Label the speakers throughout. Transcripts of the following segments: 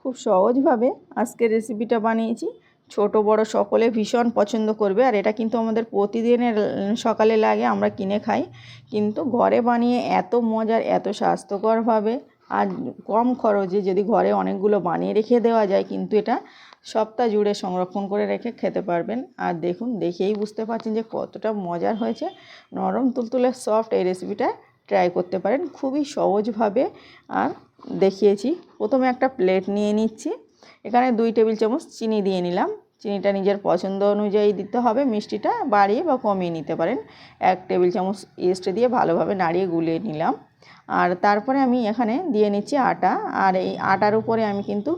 Speaker 1: খুব সহজভাবে আজকে রেসিপিটা বানিয়েছি। ছোট, বড় সকলে ভীষণ পছন্দ করবে আর এটা কিন্তু আমাদের প্রতিদিনের সকালে লাগে, আমরা কিনে খাই। কিন্তু ঘরে বানিয়ে এত মজার, এত স্বাস্থ্যকরভাবে আর কম খরচে যদি ঘরে অনেকগুলো বানিয়ে রেখে দেওয়া যায়, কিন্তু এটা সপ্তাহ জুড়ে সংরক্ষণ করে রেখে খেতে পারবেন। আর দেখুন, দেখেই বুঝতে পারছেন যে কতটা মজার হয়েছে। নরম, তুলতুলে সফট এই রেসিপিটা ট্রাই করতে পারেন। খুবই সহজভাবে আর দেখিয়েছি। প্রথমে একটা প্লেট নিয়ে নিচ্ছি। এখানে দুই টেবিল চামচ চিনি দিয়ে নিলাম। চিনিটা নিজের পছন্দ অনুযায়ী দিতে হবে। মিষ্টিটা বাড়িয়ে বা কমিয়ে নিতে পারেন। এক টেবিল চামচ ইস্ট দিয়ে ভালোভাবে নাড়িয়ে গুলিয়ে নিলাম। আর তারপরে আমি এখানে দিয়ে নিচ্ছি আটা। আর এই আটার উপরে আমি কিন্তু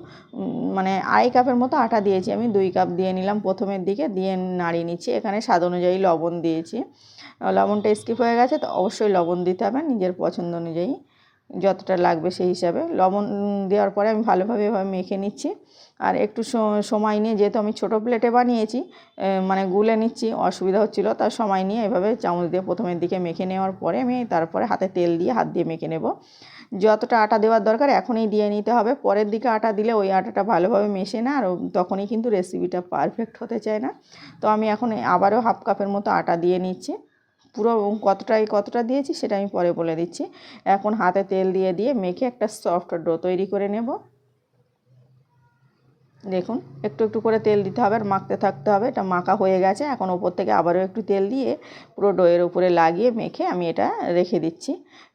Speaker 1: মানে আড়াই কাপের মতো আটা দিয়েছি। আমি দুই কাপ দিয়ে নিলাম প্রথমের দিকে। দিয়ে নাড়িয়ে নিচ্ছি। এখানে স্বাদ অনুযায়ী লবণ দিয়েছি। লবণটা স্কিপ হয়ে গেছে, তো অবশ্যই লবণ দিতে হবে নিজের পছন্দ অনুযায়ী। যতটা লাগবে সেই হিসাবে। লবণ দেওয়ার পরে আমি ভালোভাবে এভাবে মেখে নিচ্ছি। আর একটু সময় নিয়ে যেহেতু আমি ছোটো প্লেটে বানিয়েছি মানে গুলে নিচ্ছি, অসুবিধা হচ্ছিল, তার সময় নিয়ে এভাবে চামচ দিয়ে প্রথমের দিকে মেখে নেওয়ার পরে আমি তারপরে হাতে তেল দিয়ে হাত দিয়ে মেখে নেব। যতটা আটা দেওয়ার দরকার এখনই দিয়ে নিতে হবে। পরের দিকে আটা দিলে ওই আটাটা ভালোভাবে মেশে না, আর তখনই কিন্তু রেসিপিটা পারফেক্ট হতে চায় না। তো আমি এখন আবারও হাফ কাপের মতো আটা দিয়ে নিচ্ছি। পুরো কতটাই কতটা দিয়েছি সেটা আমি পরে বলে দিচ্ছি। এখন হাতে তেল দিয়ে দিয়ে মেখে একটা সফট ডো তৈরি করে নেব। দেখুন, একটু একটু করে তেল দিতে হবে আর মাখতে থাকতে হবে। এটা মাখা হয়ে গেছে, এখন ওপর থেকে আবারও একটু তেল দিয়ে পুরো ডোয়ের উপরে লাগিয়ে মেখে আমি এটা রেখে দিচ্ছি।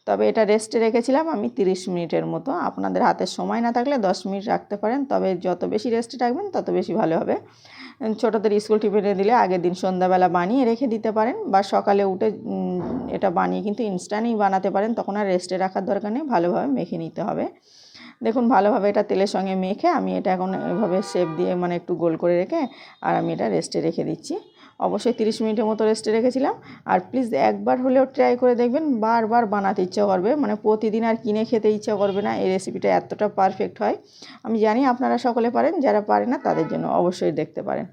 Speaker 1: তবে এটা রেস্টে রেখেছিলাম আমি তিরিশ মিনিটের মতো। আপনাদের হাতে সময় না থাকলে দশ মিনিট রাখতে পারেন, তবে যত বেশি রেস্টে রাখবেন, তত বেশি ভালো হবে। ছোটোদের স্কুল টিফিনে দিলে আগের দিন সন্ধ্যাবেলা বানিয়ে রেখে দিতে পারেন বা সকালে উঠে এটা বানিয়ে কিন্তু ইনস্ট্যান্টই বানাতে পারেন, তখন আর রেস্টে রাখার দরকার নেই, ভালোভাবে মেখে নিতে হবে। দেখুন, ভালোভাবে এটা তেলের সঙ্গে মেখে আমি এটা এখন এভাবে শেপ দিয়ে মানে একটু গোল করে রেখে আর আমি এটা রেস্টে রেখে দিচ্ছি। অবশ্যই তিরিশ মিনিটের মতো রেস্টে রেখেছিলাম। আর প্লিজ একবার হলেও ট্রাই করে দেখবেন, বারবার বানাতে ইচ্ছা করবে। মানে প্রতিদিন আর কিনে খেতে ইচ্ছা করবে না, এই রেসিপিটা এতটা পারফেক্ট হয়। আমি জানি আপনারা সকলে পারেন, যারা পারে না তাদের জন্য অবশ্যই দেখতে পারেন।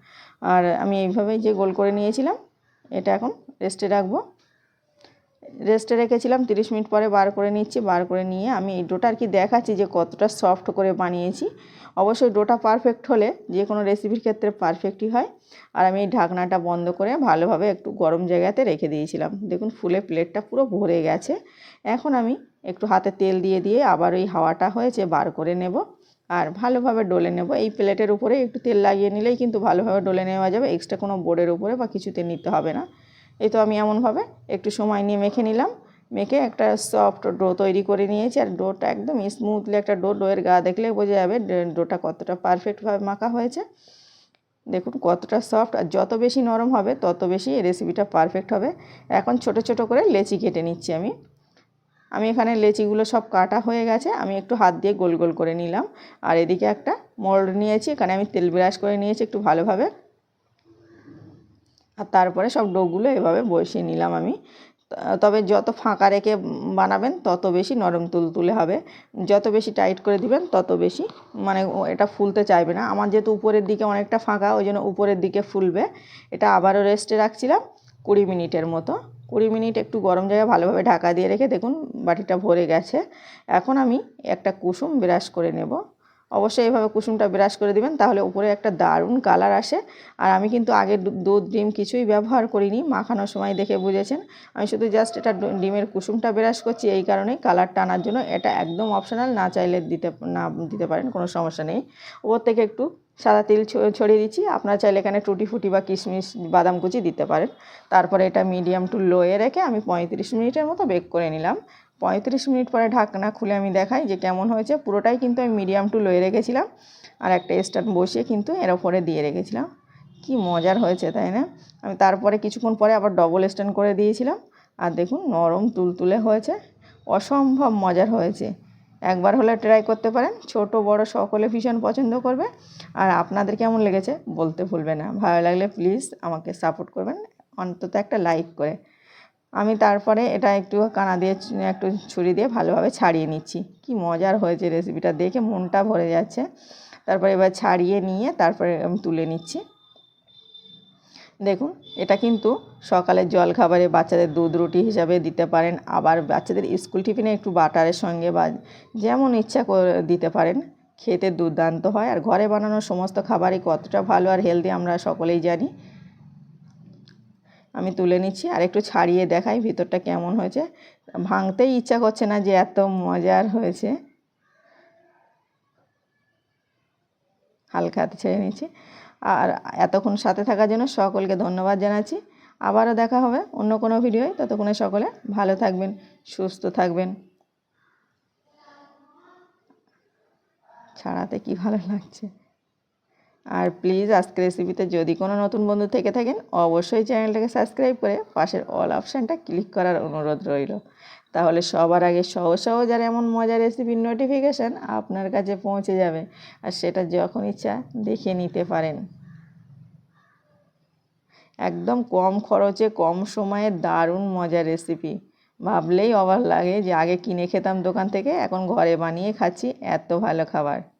Speaker 1: আর আমি এইভাবেই যে গোল করে নিয়েছিলাম, এটা এখন রেস্টে রাখব। রেস্টে রেখেছিলাম, তিরিশ মিনিট পরে বার করে নিচ্ছি, বার করে নিয়ে আমি এই ডোটা আর কি দেখাচ্ছি যে কতটা সফট করে বানিয়েছি। অবশ্যই ডোটা পারফেক্ট হলে যে কোনো রেসিপির ক্ষেত্রে পারফেক্টই হয়। আর আমি এই ঢাকনাটা বন্ধ করে ভালোভাবে একটু গরম জায়গাতে রেখে দিয়েছিলাম। দেখুন, ফুলে প্লেটটা পুরো ভরে গেছে। এখন আমি একটু হাতে তেল দিয়ে দিয়ে আবার ওই হাওয়াটা হয়েছে বার করে নেব। আর ভালোভাবে ডলে নেব। এই প্লেটের উপরে একটু তেল লাগিয়ে নিলেই কিন্তু ভালোভাবে ডলে নেওয়া যাবে। এক্সট্রা কোনো বোর্ডের উপরে বা কিছুতে নিতে হবে না। এই তো আমি এমনভাবে একটু সময় নিয়ে মেখে নিলাম। মেখে একটা সফট ডো তৈরি করে নিয়েছি আর ডোটা একদম স্মুথলি একটা ডো ডোয়ের গা দেখলে বোঝা যাবে ডোটা কতটা পারফেক্টভাবে মাখা হয়েছে। দেখুন কতটা সফট আর যত বেশি নরম হবে, তত বেশি রেসিপিটা পারফেক্ট হবে। এখন ছোট ছোট করে লেচি কেটে নিচ্ছি আমি। আমি এখানে লেচিগুলো সব কাটা হয়ে গেছে, আমি একটু হাত দিয়ে গোল গোল করে নিলাম। আর এদিকে একটা মোল্ড নিয়েছি, এখানে আমি তেল ব্রাশ করে নিয়েছি একটু ভালোভাবে। আর তারপরে সব ডোগুলো এভাবে বসিয়ে নিলাম আমি। তবে যত ফাঁকা রেখে বানাবেন, তত বেশি নরম তুলতুলে হবে। যত বেশি টাইট করে দিবেন, তত বেশি মানে এটা ফুলতে চাইবে না। আমার যেহেতু উপরের দিকে অনেকটা ফাঁকা, ওই জন্য উপরের দিকে ফুলবে। এটা আবারও রেস্টে রাখছিলাম কুড়ি মিনিটের মতো। কুড়ি মিনিট একটু গরম জায়গায় ভালোভাবে ঢাকা দিয়ে রেখে দেখুন, বাটিটা ভরে গেছে। এখন আমি একটা কুসুম ব্রাশ করে নেব। অবশ্যই এইভাবে কুসুমটা ব্রাশ করে দিবেন, তাহলে উপরে একটা দারুণ কালার আসে। আর আমি কিন্তু আগে দুধ, ডিম কিছুই ব্যবহার করিনি, মাখানোর সময় দেখে বুঝেছেন। আমি শুধু জাস্ট এটা ডিমের কুসুমটা ব্রাশ করছি, এই কারণেই কালার টানার জন্য এটা একদম অপশনাল না চাইলে দিতে, না দিতে পারেন, কোনো সমস্যা নেই। ওপর থেকে একটু সাদা তিল ছড়িয়ে দিচ্ছি, আপনারা চাইলে এখানে টুটি ফুটি বা কিশমিশ, বাদাম কুচি দিতে পারেন। তারপরে এটা মিডিয়াম টু লোয়ে রেখে আমি পঁয়ত্রিশ মিনিটের মতো বেক করে নিলাম। পঁয়ত্রিশ মিনিট পরে ঢাকনা খুলে আমি দেখাই যে কেমন হয়েছে। পুরোটাই কিন্তু আমি মিডিয়াম টু লোয়ে রেখেছিলাম। আর একটা স্ট্যান্ড বসিয়ে কিন্তু এর ওপরে দিয়ে রেখেছিলাম। কি মজার হয়েছে, তাই না? আমি তারপরে কিছুক্ষণ পরে আবার ডবল স্ট্যান্ড করে দিয়েছিলাম। আর দেখুন, নরম তুলতুলে হয়েছে। অসম্ভব মজার হয়েছে। একবার হলে ট্রাই করতে পারেন। ছোট, বড় সকলে ভীষণ পছন্দ করবে। আর আপনাদের কেমন লেগেছে বলতে ভুলবে না। ভালো লাগলে প্লিজ আমাকে সাপোর্ট করবেন। অন্তত একটা লাইক করে। আমি তারপরে এটা একটু কানা দিয়ে একটু ছুরি দিয়ে ভালোভাবে ছাড়িয়ে নিচ্ছি। কি মজার হয়েছে রেসিপিটা দেখে মনটা ভরে যাচ্ছে। তারপরে এবার ছাড়িয়ে নিয়ে তারপরে আমি তুলে নিচ্ছি। দেখুন, এটা কিন্তু সকালের জল খাবারে বাচ্চাদের দুধ রুটি হিসাবে দিতে পারেন। আবার বাচ্চাদের স্কুল টিফিনে একটু বাটারের সঙ্গে বা যেমন ইচ্ছা করে দিতে পারেন। খেতে দুর্দান্ত হয়। আর ঘরে বানানো সমস্ত খাবারই কতটা ভালো আর হেলদি আমরা সকলেই জানি। আমি তুলে নিচ্ছি, আর একটু ছাড়িয়ে দেখাই ভিতরটা কেমন হয়েছে। ভাঙতেই ইচ্ছা করছে না যে এত মজার হয়েছে। হালকা হাতে ছেড়ে নিচ্ছি। আর এতক্ষণ সাথে থাকার জন্য সকলকে ধন্যবাদ জানাচ্ছি। আবারও দেখা হবে অন্য কোনো ভিডিওয়। ততক্ষণে সকলে ভালো থাকবেন, সুস্থ থাকবেন। ছাড়াতে কি ভালো লাগছে? আর প্লিজ আজকে রেসিপিতে যদি কোনো নতুন বন্ধু থেকে থাকেন, অবশ্যই চ্যানেলটাকে সাবস্ক্রাইব করে পাশের অল অপশানটা ক্লিক করার অনুরোধ রইল। তাহলে সবার আগে সহজ সহজ আর এমন মজার রেসিপির নোটিফিকেশান আপনার কাছে পৌঁছে যাবে। আর সেটা যখন ইচ্ছা দেখে নিতে পারেন। একদম কম খরচে, কম সময়ে দারুণ মজার রেসিপি ভাবলেই অবাক লাগে যে আগে কিনে খেতাম দোকান থেকে, এখন ঘরে বানিয়ে খাচ্ছি এত ভালো খাবার।